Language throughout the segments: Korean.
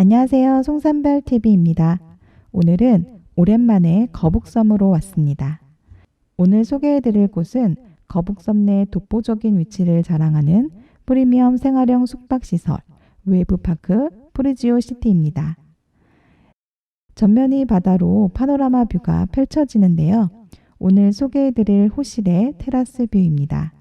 안녕하세요. 송산별 TV입니다. 오늘은 오랜만에 거북섬으로 왔습니다. 오늘 소개해드릴 곳은 거북섬 내 독보적인 위치를 자랑하는 프리미엄 생활형 숙박시설 웨브파크 프리지오 시티입니다. 전면이 바다로 파노라마 뷰가 펼쳐지는데요. 오늘 소개해드릴 호실의 테라스 뷰입니다.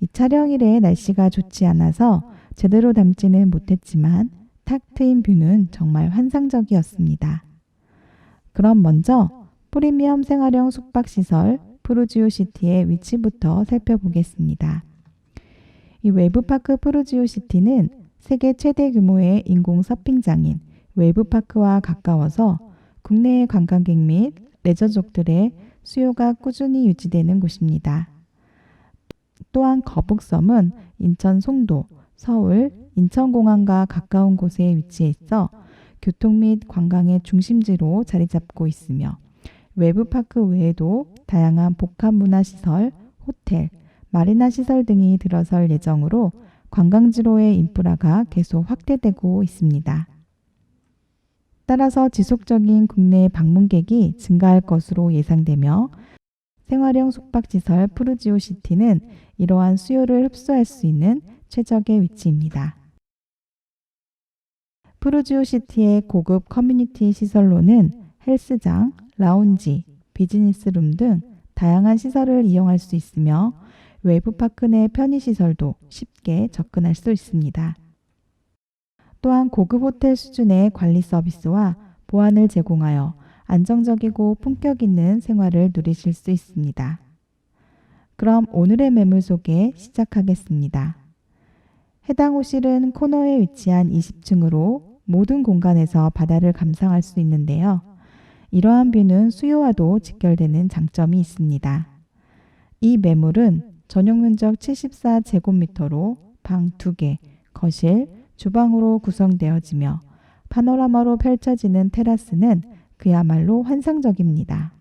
이 촬영일에 날씨가 좋지 않아서 제대로 담지는 못했지만 탁 트인 뷰는 정말 환상적이었습니다. 그럼 먼저 프리미엄 생활형 숙박시설 프루지오 시티의 위치부터 살펴보겠습니다. 이 웨브파크 프루지오 시티는 세계 최대 규모의 인공 서핑장인 웨브파크와 가까워서 국내의 관광객 및 레저족들의 수요가 꾸준히 유지되는 곳입니다. 또한 거북섬은 인천 송도, 서울, 인천공항과 가까운 곳에 위치해 있어 교통 및 관광의 중심지로 자리 잡고 있으며 외부파크 외에도 다양한 복합문화시설, 호텔, 마리나 시설 등이 들어설 예정으로 관광지로의 인프라가 계속 확대되고 있습니다. 따라서 지속적인 국내 방문객이 증가할 것으로 예상되며 생활형 숙박시설 푸르지오 시티는 이러한 수요를 흡수할 수 있는 최적의 위치입니다. 푸르지오 시티의 고급 커뮤니티 시설로는 헬스장, 라운지, 비즈니스룸 등 다양한 시설을 이용할 수 있으며 외부 파크 내 편의시설도 쉽게 접근할 수 있습니다. 또한 고급 호텔 수준의 관리 서비스와 보안을 제공하여 안정적이고 품격 있는 생활을 누리실 수 있습니다. 그럼 오늘의 매물 소개 시작하겠습니다. 해당 호실은 코너에 위치한 20층으로 모든 공간에서 바다를 감상할 수 있는데요. 이러한 뷰는 수요와도 직결되는 장점이 있습니다. 이 매물은 전용 면적 74제곱미터로 방 2개, 거실, 주방으로 구성되어지며 파노라마로 펼쳐지는 테라스는 그야말로 환상적입니다.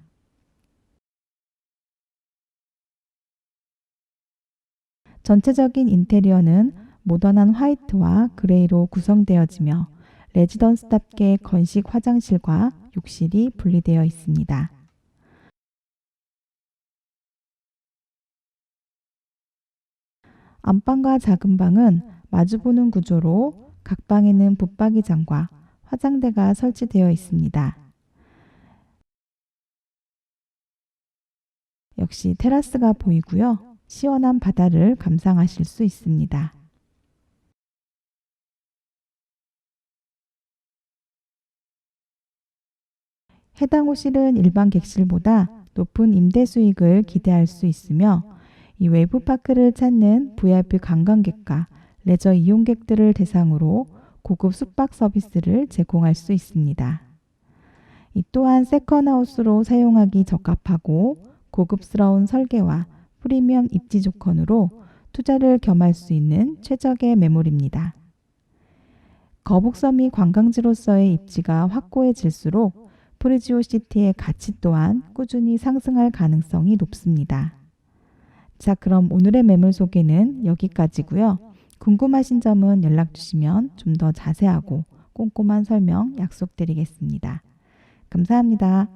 전체적인 인테리어는 모던한 화이트와 그레이로 구성되어지며 레지던스답게 건식 화장실과 욕실이 분리되어 있습니다. 안방과 작은 방은 마주보는 구조로 각 방에는 붙박이장과 화장대가 설치되어 있습니다. 역시 테라스가 보이고요. 시원한 바다를 감상하실 수 있습니다. 해당 호실은 일반 객실보다 높은 임대 수익을 기대할 수 있으며 이 외부 파크를 찾는 VIP 관광객과 레저 이용객들을 대상으로 고급 숙박 서비스를 제공할 수 있습니다. 이 또한 세컨하우스로 사용하기 적합하고 고급스러운 설계와 프리미엄 입지 조건으로 투자를 겸할 수 있는 최적의 매물입니다. 거북섬이 관광지로서의 입지가 확고해질수록 프리지오 시티의 가치 또한 꾸준히 상승할 가능성이 높습니다. 자, 그럼 오늘의 매물 소개는 여기까지고요. 궁금하신 점은 연락 주시면 좀 더 자세하고 꼼꼼한 설명 약속드리겠습니다. 감사합니다.